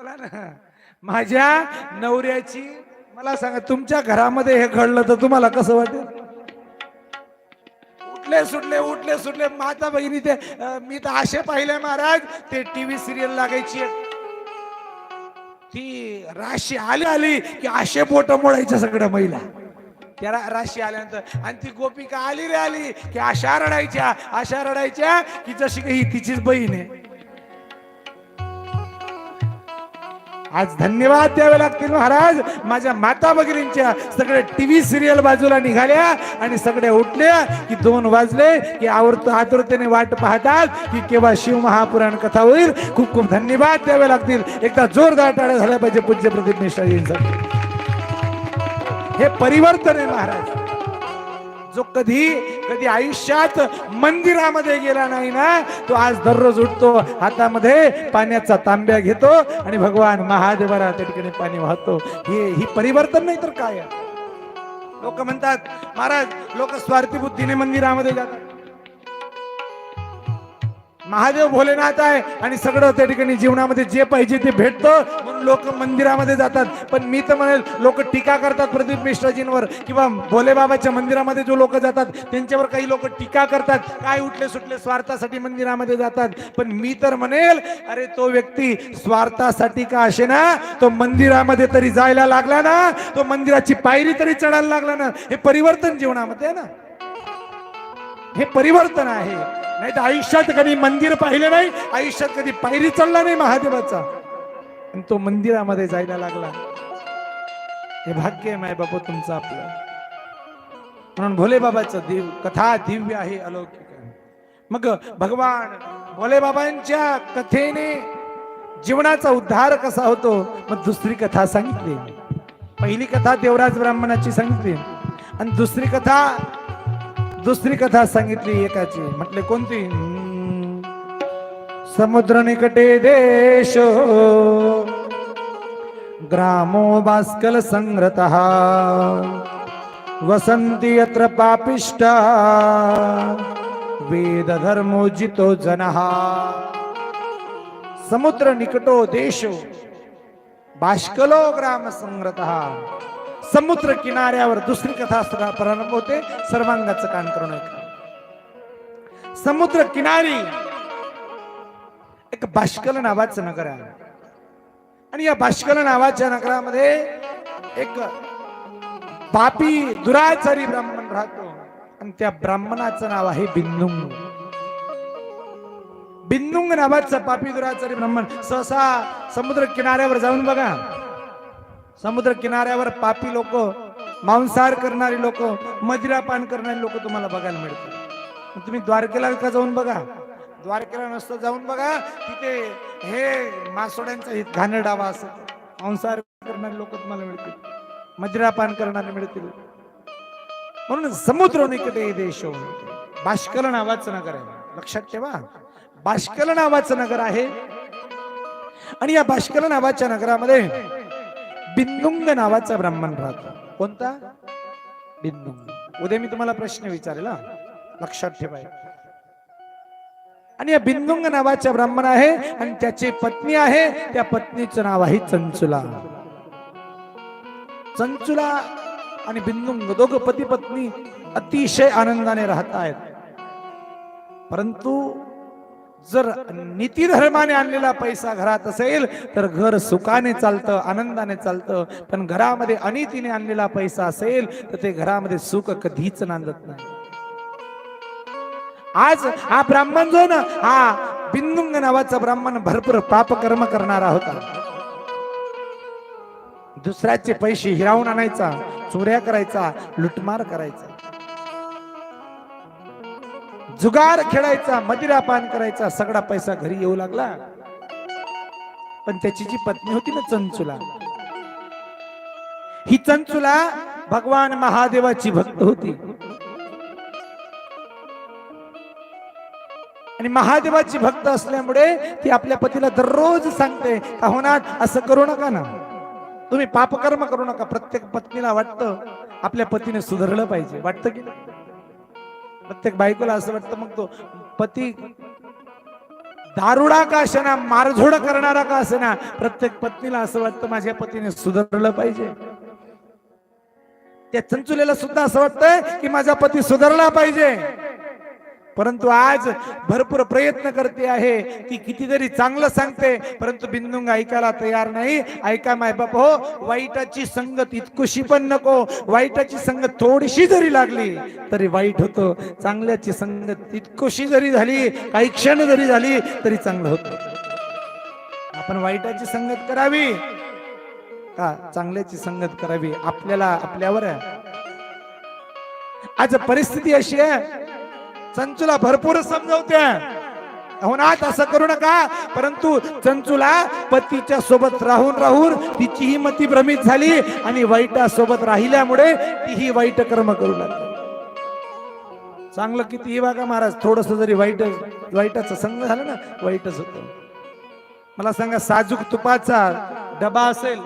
बोला ना. माझ्या नवऱ्याची मला सांगा तुमच्या घरामध्ये हे घडलं तर तुम्हाला कसं वाटेल? उठले सुटले उठले सुटले. माता बहिणी ते मी तर असे पाहिले महाराज ते टीव्ही सिरियल लागायची. ती राशी आली आली की असे बोट मोडायच्या सगळ्या महिला. त्या राशी आल्यानंतर आणि ती गोपिका आली रे आली की अशा रडायच्या अशा रडायच्या की जशी काही ही तिचीच बहीण आहे. आज धन्यवाद द्यावे लागतील महाराज. माझ्या माता भगिनींच्या सगळ्या टीव्ही सिरियल बाजूला निघाल्या आणि सगळ्या उठल्या की दोन वाजले की आवर्त आतुरतेने वाट पाहतात की केव्हा शिव महापुराण कथा होईल. खूप खूप धन्यवाद द्यावे लागतील. एकदा जोरदार टाळ्या झाल्या पाहिजे पूज्य प्रदीप मिश्राजींसाठी हे परिवर्तन आहे महाराज. जो कधी कधी आयुष्यात मंदिरामध्ये गेला नाही ना तो आज दररोज उठतो हातामध्ये पाण्याचा तांब्या घेतो आणि भगवान महादेवाला त्या ठिकाणी पाणी वाहतो. हे ही परिवर्तन नाही तर काय? लोक म्हणतात महाराज लोक स्वार्थी बुद्धीने मंदिरामध्ये जातात. महादेव भोलेनाथ आहे आणि सगळं त्या ठिकाणी जीवनामध्ये जे पाहिजे ते भेटतं. म्हणून लोक मंदिरामध्ये जातात. पण मी तर म्हणेल लोक टीका करतात प्रदीप मिश्राजींवर किंवा भोलेबाबाच्या मंदिरामध्ये जो लोक जातात त्यांच्यावर काही लोक टीका करतात. काय उठले सुटले स्वार्थासाठी मंदिरामध्ये जातात. पण मी तर म्हणेल अरे तो व्यक्ती स्वार्थासाठी का असे ना तो मंदिरामध्ये तरी जायला लागला ना तो मंदिराची पायरी तरी चढायला लागला ना हे परिवर्तन जीवनामध्ये आहे ना. हे परिवर्तन आहे. नाही तर आयुष्यात कधी मंदिर पाहिले नाही आयुष्यात कधी पायरी चढला नाही महादेवाचा. आणि तो मंदिरामध्ये जायला लागला. हे भाग्य आहे माय बाबा तुमचं आपलं. म्हणून भोले बाबाचं दिव कथा दिव्य आहे अलौकिक. आहे मग भगवान भोले बाबांच्या कथेने जीवनाचा उद्धार कसा होतो? मग दुसरी कथा सांगितली. पहिली कथा देवराज ब्राह्मणाची सांगितली. आणि दुसरी कथा दुसरी कथा सांगितली एकाची. म्हटले कोणती? समुद्र निकटे देश ग्रामो बास्कल संग्रत वसंती यत्र पापिष्टा वेद धर्मोजितो जनः. समुद्र निकटो देशो बाष्कलो ग्राम संग्रत समुद्र किनाऱ्यावर दुसरी कथा सुद्धा प्रारंभ होते. सर्वांगाचं कान करून ऐका. समुद्र किनारी एक बाष्कल नावाचं नगर आहे. आणि या बाष्कल नावाच्या नगरामध्ये एक पापी दुराचारी ब्राह्मण राहतो. आणि त्या ब्राह्मणाचं नाव आहे बिंदुंग बिंदुंग नावाचा पापी दुराचारी ब्राह्मण. सहसा समुद्र किनाऱ्यावर जाऊन बघा. समुद्र किनाऱ्यावर पापी लोक मांसाहार करणारी लोक मदिरापान करणारी लोक तुम्हाला बघायला मिळतात तुम्ही द्वारकेला का जाऊन बघा? द्वारकेला नसतं जाऊन बघा. तिथे हे मासोड्यांचा हित घाणेरडावा असं मांसाहार करणारे लोक तुम्हाला मिळतील. मदिरापान करणारे मिळतील. म्हणून समुद्र निकटे देश बाष्कल नावाचं नगर आहे. लक्षात ठेवा. बाष्कल नावाचं नगर आहे. आणि या बाष्कल नावाच्या नगरामध्ये बिंदुंग नावाचा ब्राह्मण राहतो. कोणता? बिंदुंग उद्या मी तुम्हाला प्रश्न विचारेल हा. लक्षात ठेवाय आणि या बिंदुंग नावाचा ब्राह्मण आहे आणि त्याची पत्नी आहे. त्या पत्नीचं नाव आहे चंचुला. चंचुला आणि बिंदुंग दोघ पती पत्नी अतिशय आनंदाने राहत आहेत परंतु जर नीतीधर्माने आणलेला पैसा घरात असेल तर घर सुखाने चालतं आनंदाने चालतं. पण घरामध्ये अनितीने आणलेला पैसा असेल तर ते घरामध्ये सुख कधीच नांदत नाही. आज हा ब्राह्मण जो ना हा बिंदुंग नावाचा ब्राह्मण भरपूर पाप कर्म करणारा होता. दुसऱ्याचे पैसे हिरावून आणायचा चोऱ्या करायचा लुटमार करायचा. जुगार खेळायचा मदिरापान करायचा सगळा पैसा घरी येऊ लागला. पण त्याची जी पत्नी होती ना चंचुला ही चंचुला भगवान महादेवाची भक्त होती. आणि महादेवाची भक्त असल्यामुळे ती आपल्या पतीला दररोज सांगते का होणार असं करू नका ना. तुम्ही पापकर्म करू नका. प्रत्येक पत्नीला वाटतं आपल्या पतीने सुधारलं पाहिजे. वाटतं की नाही? प्रत्येक बायकोला असं वाटतं मग तो पती दारुडा का असेना मारझोड करणारा का असेना प्रत्येक पत्नीला असं वाटतं माझ्या पतीने सुधारलं पाहिजे. त्या चंचुलेला सुद्धा असं वाटतंय की माझा पती सुधारला पाहिजे. परंतु आज भरपूर प्रयत्न करते आहे. ती कितीतरी चांगलं सांगते परंतु बिंदुंग ऐकायला तयार नाही. ऐका माय बाप हो वाईटाची संगत इतकुशी पण नको. वाईटाची संगत थोडीशी जरी लागली तरी वाईट होतो. चांगल्याची संगत इतकुशी जरी झाली काही क्षण जरी झाली तरी चांगलं होतं. आपण वाईटाची संगत करावी. का? चांगल्याची संगत करावी. आपल्याला आपल्यावर आज परिस्थिती अशी आहे चंचूला भरपूर समजवते. हो ना असं करू नका. परंतु चंचूला पतीच्या सोबत राहून राहून तिचीही मती भ्रमित झाली आणि वाईटा सोबत राहिल्यामुळे तीही वाईट कर्म करू लागली. चांगलं कितीही बघा महाराज थोडस जरी वाईट वाईटाचा संग झालं ना वाईटच होत. मला सांगा साजूक तुपाचा डबा असेल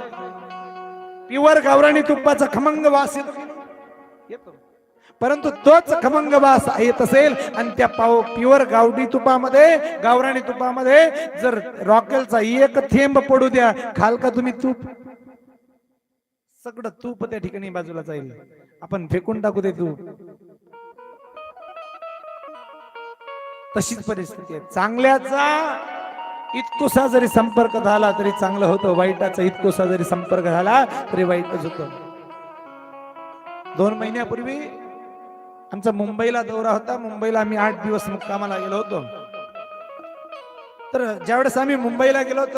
प्युअर गावराणी तुपाचा खमंग वास येतो येतो. परंतु तोच खमंग वास येत असेल आणि त्या पाव प्युअर गावडी तुपामध्ये गावराणी तुपामध्ये जर रॉकेलचा एक थेंब पडू द्या खाल का तुम्ही तूप? सगळं तूप त्या ठिकाणी बाजूला जाईल. आपण फेकून टाकू दे तूप. तशीच परिस्थिती आहे. चांगल्याचा इतकोसा जरी संपर्क झाला तरी चांगलं होतं. वाईटाचा इतकोसा जरी संपर्क झाला तरी वाईटच होतं. दोन महिन्यापूर्वी आमचा मुंबईला दौरा होता. मुंबईला आम्ही आठ दिवस मुक्कामाला गेलो होतो. तर ज्यावेळेस आम्ही मुंबईला गेलो